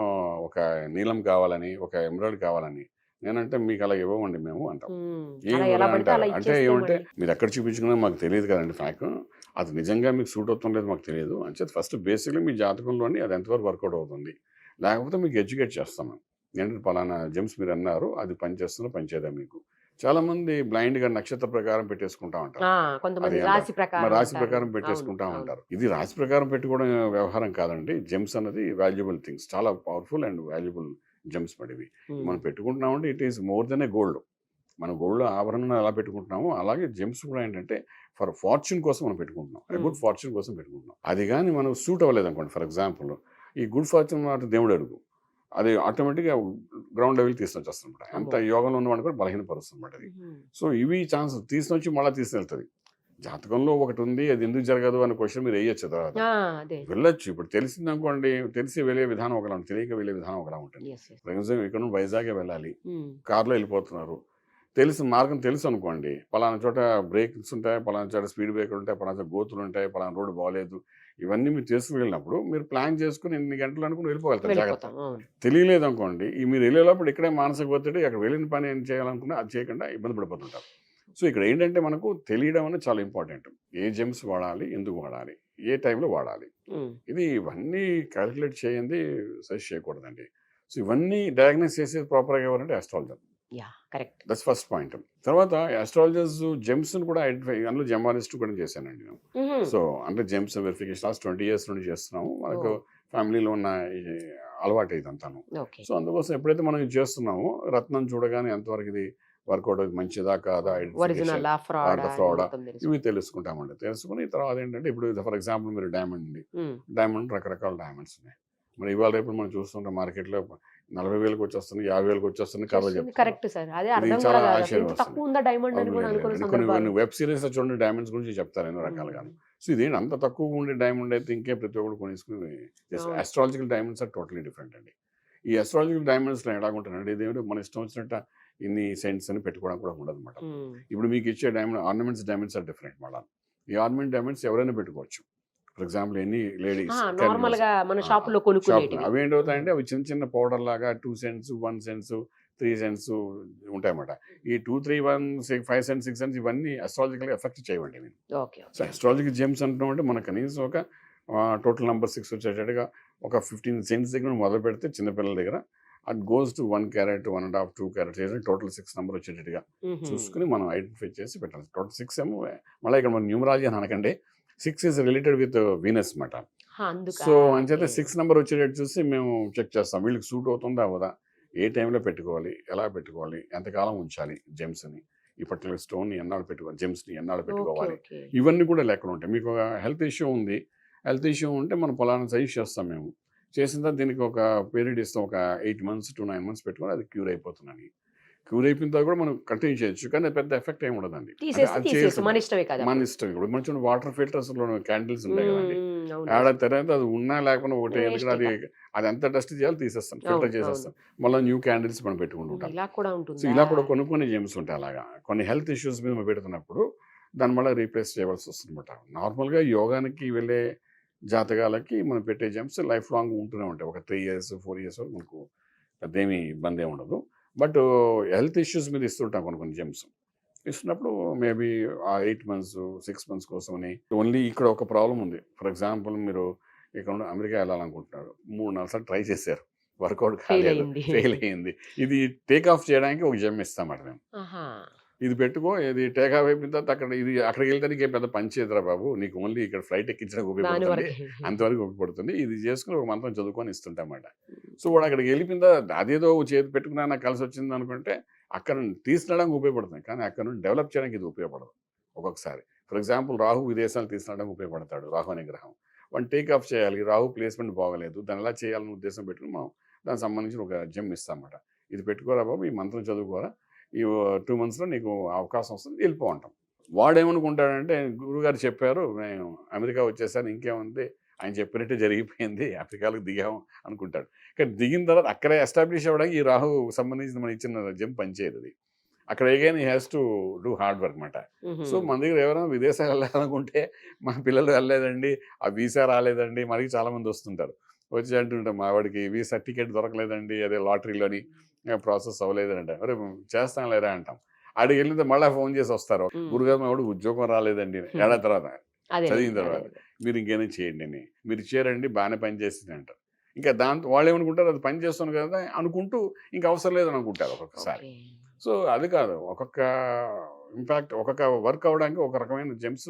ఒక నీలం కావాలని ఒక ఎమరాల్డ్ కావాలని నేనంటే మీకు అలా ఇవ్వమండి మేము అంటాం. మ్మ్. ఏం అలా ఎలా కూడా పడితే అలా అంటారు. అంటే ఏమంటే. మీరు ఎక్కడ చూపించుకున్నా మాకు తెలియదు కదండి ఫ్యాక్. అది నిజంగా మీకు సూట్ అవుతుందో లేదో మాకు తెలియదు. అంటే ఫస్ట్ బేసిక్లీ మీ జాతకంలోని అది ఎంతవరకు వర్కౌట్ అవుతుంది. లేకపోతే మీకు ఎడ్యుకేట్ చేస్తాం మేము. ఏంటంటే పలానా జెమ్స్ మీరు అన్నారు అది పనిచేస్తుందో పనిచేయదా మీకు చాలా మంది బ్లైండ్గా నక్షత్ర ప్రకారం పెట్టేసుకుంటా ఉంటారు రాశి ప్రకారం పెట్టేసుకుంటా. ఉంటారు ఇది రాశి ప్రకారం పెట్టుకోవడం వ్యవహారం కాదండి. జెమ్స్ అనేది వాల్యుబుల్ థింగ్స్. చాలా పవర్ఫుల్ అండ్ వాల్యుబుల్ జెమ్స్ పడివి. మనం పెట్టుకుంటున్నామంటే it is more than a gold మన గోల్డ్ ఆభరణం ఎలా పెట్టుకుంటున్నామో అలాగే జెమ్స్ కూడా ఏంటంటే ఫర్ ఫార్చ్యూన్ కోసం మనం పెట్టుకుంటున్నాం. గుడ్ ఫార్చ్యూన్ కోసం పెట్టుకుంటున్నాం అది కానీ మనం సూట్ అవ్వలేదు అనుకోండి ఫర్ ఎగ్జాంపుల్ ఈ గుడ్ ఫార్చ్యూన్ మాట దేవుడు అడుగు అది ఆటోమేటిక్గా గ్రౌండ్ లెవెల్ తీసుకొని వచ్చేస్తుంటాం ఎంత అబ్బో. యోగంలో ఉన్నవాడిని కూడా బలహీనపరుస్తుంది అది. సో ఇవి ఛాన్స్ తీసుకొచ్చి మళ్ళీ తీసుకెళ్తుంది జాతకంలో ఒకటి ఉంది అది ఎందుకు జరగదు అనే క్వశ్చన్ మీరు వేయచ్చు తర్వాత. వెళ్ళొచ్చు. ఇప్పుడు తెలిసింది అనుకోండి తెలిసి వెళ్ళే విధానం ఒకలా ఉంటుంది తెలియక వెళ్ళే విధానం ఒకలా ఉంటుంది. ఇక్కడ నుండి వైజాగే వెళ్ళాలి. కార్లో వెళ్ళిపోతున్నారు. తెలిసిన మార్గం తెలుసు అనుకోండి. పలానా చోట బ్రేక్స్ ఉంటాయి పలానా చోట స్పీడ్ బ్రేకర్ ఉంటాయి పలానా చోట గోతులు ఉంటాయి పలానా రోడ్డు బాగాలేదు. ఇవన్నీ మీరు చేసుకుని వెళ్ళినప్పుడు మీరు ప్లాన్ చేసుకుని ఎన్ని గంటలు అనుకుని వెళ్ళిపోగలుగుతారు జాగ్రత్త. తెలియలేదు అనుకోండి ఈ మీరు వెళ్ళేటప్పుడు ఇక్కడే మానసిక ఒత్తిడి అక్కడ వెళ్ళిన పని ఏం చేయాలనుకున్నా అది చేయకుండా ఇబ్బంది పడిపోతుంటారు. సో ఇక్కడ ఏంటంటే మనకు తెలియడం అనేది చాలా ఇంపార్టెంట్. ఏ జెమ్స్ వాడాలి ఎందుకు వాడాలి ఏ టైంలో వాడాలి. ఇది ఇవన్నీ క్యాలిక్యులేట్ చేయండి సజెస్ట్ చేయకూడదండి. సో ఇవన్నీ డయాగ్నోస్ చేసేది ప్రాపర్గా ఎవరంటే astrologer. Correct. That's first point. తర్వాత ఆస్ట్రాలజర్స్ జెమ్స్ కూడా ఐడెంటిఫై అందులో జెమాలిస్ట్ కూడా చేశానండి నేను. సో అంటే gems verification last twenty years నుండి చేస్తున్నాము. మనకు. ఫ్యామిలీలో ఉన్న అలవాటు ఇదంతాను సో అందుకోసం ఎప్పుడైతే మనం ఇది చేస్తున్నామో రత్నం చూడగానే ఎంతవరకు ఇది వర్కౌట్ మంచిదా కాదా ఫ్రాడ్? ఇవి తెలుసుకుంటామండి. తెలుసుకుని తర్వాత ఏంటంటే ఇప్పుడు ఫర్ ఎగ్జాంపుల్ మీరు డైమండ్ ఉంది డైమండ్ రకరకాల డైమండ్స్ ఉన్నాయి. మరి ఇవాళ రేపు మనం చూస్తుంటాం మార్కెట్లో నలభై వేలకు వచ్చేస్తుంది యాభై వేలకు వచ్చేస్తుంది చెప్తున్నారు. Correct sir. అదే ఇది అర్థం చాలా. ఆశ్చర్యం కొన్ని వెబ్ సిరీస్ చూడండి డైమండ్స్ గురించి చెప్తారు ఎన్నో రకాలుగా సో ఇదేంటి అంత తక్కువ ఉండే డైమండ్ అయితే ఇంకే ప్రతి ఒక్కరు కొనేసుకుని అవును. Astrological diamonds are totally different అండి. ఈ అస్ట్రాలజికల్ డైమండ్స్ ఎలాగుంటారండి ఇదేమిటి మన ఇష్టం వచ్చినట్టు ఇన్ని సెంట్స్ అని పెట్టుకోవడం కూడా ఉండదు ఉమ్, ఇప్పుడు మీకు ఇచ్చే diamond ornaments diamonds are different మళ్ళీ. ఈ ఆర్నమెంట్ డైమండ్స్ ఎవరైనా పెట్టుకోవచ్చు. ఫర్ ఎగ్జాంపుల్ ఎన్ని లేడీస్ ఆ, నార్మల్గా మన ఆ, షాప్లో షాప్ కొనుక్కునేటివి అవి అవి చిన్న చిన్న పౌడర్ లాగా two cents one cents three cents ఉంటాయన్నమాట. ఈ two three one six five cents six cents ఇవన్నీ అస్ట్రాలజికల్ ఎఫెక్ట్ చేయవండి ఇవి సో అస్ట్రాలజికల్ జెమ్స్ అంటున్నామంటే మనకు కనీసం ఒక టోటల్ నెంబర్ సిక్స్ వచ్చేటట్టుగా ఒక ఫిఫ్టీన్ సెంట్స్ దగ్గర మొదలు పెడితే చిన్నపిల్లల దగ్గర it goes to one carat one and half two carat చేసి టోటల్ సిక్స్ నెంబర్ వచ్చేటట్టుగా చూసుకుని మనం ఐడెంటిఫై చేసి పెట్టాలి. టోటల్ సిక్స్ ఏమో మళ్ళీ ఇక్కడ మన న్యూమరాలజీ అని అనకండి. Six is related with Venus అనమాట సో అంచేత సిక్స్ నెంబర్ వచ్చేటట్టు చూసి మేము చెక్ చేస్తాం. వీళ్ళకి సూట్ అవుతుందా అవదా ఏ టైంలో పెట్టుకోవాలి? ఎలా పెట్టుకోవాలి? ఎంతకాలం ఉంచాలి? జెమ్స్ని ఈ పర్టికులర్ స్టోన్ని ఎన్నాళ్ళు పెట్టుకోవాలి? జెమ్స్ని ఎన్నాళ్ళు పెట్టుకోవాలి? ఇవన్నీ కూడా లెక్కలు ఉంటాయి. మీకు ఒక హెల్త్ ఇష్యూ ఉంది. హెల్త్ ఇష్యూ ఉంటే మనం పొలాన్ని సజెస్ట్ చేస్తాం మేము. చేసిన తర్వాత దీనికి ఒక పీరియడ్ ఇస్తాం. ఒక eight months to nine months పెట్టుకొని అది క్యూర్ అయిపోతుందని క్యూర్ అయిపోయిన తర్వాత కూడా మనం కంటిన్యూ చేయొచ్చు. కానీ పెద్ద ఎఫెక్ట్ ఏమి ఉండదండి. మన ఇష్టమే ఇప్పుడు చూడండి వాటర్ ఫిల్టర్స్లో క్యాండిల్స్ ఉంటాయి కదండి. ఆడ తర్వాత అది ఉన్నా లేకుండా ఒకటి ఎందుకంటే అది అది ఎంత డస్ట్ చేయాలి తీసేస్తాం ఫిల్టర్ చేసేస్తాం. మళ్ళీ న్యూ క్యాండిల్స్ మనం పెట్టుకుంటూ ఉంటాం ఇలా కూడా ఉంటుంది? ఇలా కూడా కొన్ని కొన్ని జేమ్స్ ఉంటాయి అలాగా. కొన్ని హెల్త్ ఇష్యూస్ మీద పెడుతున్నప్పుడు దాని వల్ల రీప్లేస్ చేయవలసి వస్తుంది అనమాట నార్మల్గా యోగానికి వెళ్ళే జాతకాలకి మనం పెట్టే జెమ్స్ లైఫ్ లాంగ్ ఉంటూనే ఉంటాయి. ఒక త్రీ ఇయర్స్ ఫోర్ ఇయర్స్ వరకు మనకు పెద్ద ఏమి ఇబ్బంది ఉండదు. బట్ హెల్త్ ఇష్యూస్ మీద ఇస్తుంటాం కొన్ని కొన్ని జెమ్స్ ఇస్తున్నప్పుడు మేబీ ఆ ఎయిట్ మంత్స్ సిక్స్ మంత్స్ కోసమని ఓన్లీ ఇక్కడ ఒక ప్రాబ్లం ఉంది. ఫర్ ఎగ్జాంపుల్ మీరు ఇక్కడ అమెరికా వెళ్ళాలనుకుంటున్నారు. మూడు నాలుగు సార్లు ట్రై చేశారు. వర్కౌట్ కాలేదు. ఫెయిల్ అయ్యింది. ఇది టేక్ ఆఫ్ చేయడానికి ఒక జెమ్ ఇస్తామట మేము. ఇది పెట్టుకో ఇది టేక్ ఆఫ్ అయిపోయిన తర్వాత అక్కడ ఇది అక్కడికి వెళ్తే నీకు పెద్ద పని చేయదురా బాబు. నీకు ఓన్లీ ఇక్కడ ఫ్లైట్ ఎక్కించడానికి దాని ఉపయోగపడుతుంది. వరకు అంతవరకు ఉపయోగపడుతుంది. ఇది చేసుకుని ఒక మంత్రం చదువుకొని ఇస్తుంటామాట సో వాడు అక్కడికి వెళ్ళిపోయిన తర్వాత అదేదో చేతి పెట్టుకున్నా నాకు కలిసి వచ్చింది అనుకుంటే అక్కడ నుండి తీసుకురావడానికి ఉపయోగపడుతుంది. కానీ అక్కడ నుండి డెవలప్ చేయడానికి ఇది ఉపయోగపడదు ఒక్కొక్కసారి. ఫర్ ఎగ్జాంపుల్ రాహు విదేశాలు తీసుకురావడానికి ఉపయోగపడతాడు రాహు అనే గ్రహం. వన్ టేక్ ఆఫ్ చేయాలి. రాహు ప్లేస్మెంట్ బాగలేదు. దాన్ని ఎలా చేయాలని ఉద్దేశం పెట్టుకుని మనం దానికి సంబంధించిన ఒక జెమ్ ఇస్తామన్నమాట. ఇది పెట్టుకోరా బాబు? ఈ మంత్రం చదువుకోరా? ఈ టూ మంత్స్లో నీకు అవకాశం వస్తుంది వెళ్ళిపో అంటాం. వాడేమనుకుంటాడంటే గురుగారు చెప్పారు నేను అమెరికా వచ్చేసాను ఇంకేముంది? ఆయన చెప్పినట్టే జరిగిపోయింది అమెరికాలకు దిగాము అనుకుంటాడు. కానీ దిగిన తర్వాత అక్కడే ఎస్టాబ్లిష్ అవ్వడానికి ఈ రాహు సంబంధించిన మన ఇచ్చిన జంప్ పనిచేయదు అది. అక్కడ ఏగైనా ఈ has to do hard work అనమాట. సో మన దగ్గర ఎవరైనా విదేశాలు వెళ్ళాలనుకుంటే మా పిల్లలు వెళ్ళలేదండి ఆ వీసా రాలేదండి మనకి చాలా మంది వస్తుంటారు. వచ్చి అంటుంటాం మా వాడికి వీసా టికెట్ దొరకలేదండి అదే లాటరీలోని ప్రాసెస్ అవ్వలేదంటే అరే చేస్తాం లేరా అంటాం. ఆడికి వెళ్ళితే మళ్ళీ ఫోన్ చేసి వస్తారు. గురుగారు మా వాడు ఉద్యోగం రాలేదండి. ఏడాది తర్వాత చదివిన తర్వాత. మీరు ఇంకేమైనా చేయండి అని మీరు చేరండి బాగానే పని చేసింది అంటారు. ఇంకా దాంతో వాళ్ళు ఏమనుకుంటారు? అది పని చేస్తాను కదా అనుకుంటూ ఇంకా అవసరం లేదని అనుకుంటారు ఒక్కొక్కసారి. సో అది కాదు. ఒక్కొక్క ఇంపాక్ట్ ఒక్కొక్క వర్క్ అవడానికి ఒక రకమైన జెమ్స్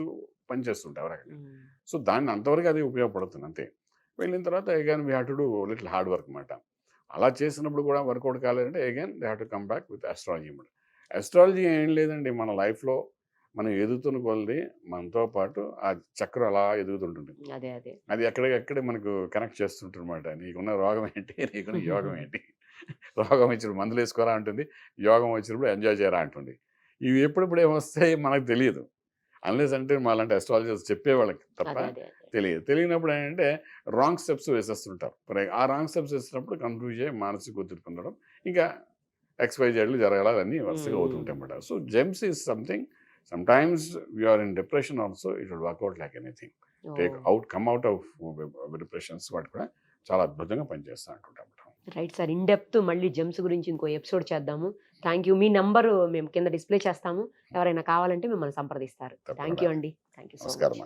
పనిచేస్తుంటాయి ఎవరైనా. సో దాన్ని అంతవరకు అది ఉపయోగపడుతుంది అంతే. వెళ్ళిన తర్వాత again we have to do little hard work అనమాట అలా చేసినప్పుడు కూడా work out కాలేదంటే again they have to come back with astrology అనమాట అస్ట్రాలజీ ఏం లేదండి మన లైఫ్లో. మనం ఎదుగుతున్న కొలది మనతో పాటు ఆ చక్రం అలా ఎదుగుతుంటుంది. అదే ఎక్కడికక్కడే మనకు కనెక్ట్ చేస్తుంటన్నమాట నీకున్న రోగం ఏంటి? నీకున్న యోగం ఏంటి? రోగం వచ్చినప్పుడు మందులు వేసుకోరా అంటుంది. యోగం వచ్చినప్పుడు ఎంజాయ్ చేయరా అంటుంది. ఇవి ఎప్పుడెప్పుడు ఏమొస్తాయి? మనకు తెలియదు. అన్లెస్ అంటే మాలాంటి అస్ట్రాలజర్స్ చెప్పేవాళ్ళకి తప్ప. తెలియదు తెలియనప్పుడు ఏంటంటే రాంగ్ స్టెప్స్ వేసేస్తుంటారు ఆ రాంగ్ స్టెప్స్ వేసినప్పుడు కన్ఫ్యూజ్ అయ్యి మానసిక ఒత్తిడి పొందడం ఇంకా ఎక్స్వైజెడ్లు జరగాలని వరుసగా. అవుతుంటాయి అన్నమాట so gems is something sometimes you're in depression also it will work out like anything take. Out come out of depressions వాటి కూడా చాలా అద్భుతంగా పనిచేస్తూ అంటుంటాం రైట్ సార్. ఇన్ డెప్త్ మళ్ళీ జెమ్స్ గురించి ఇంకో ఎపిసోడ్ చేద్దాము. Thank you. మీ నంబరు మేము కింద డిస్ప్లే చేస్తాము. ఎవరైనా కావాలంటే మిమ్మల్ని సంప్రదిస్తారు. Thank you. అండి. Thank you so much.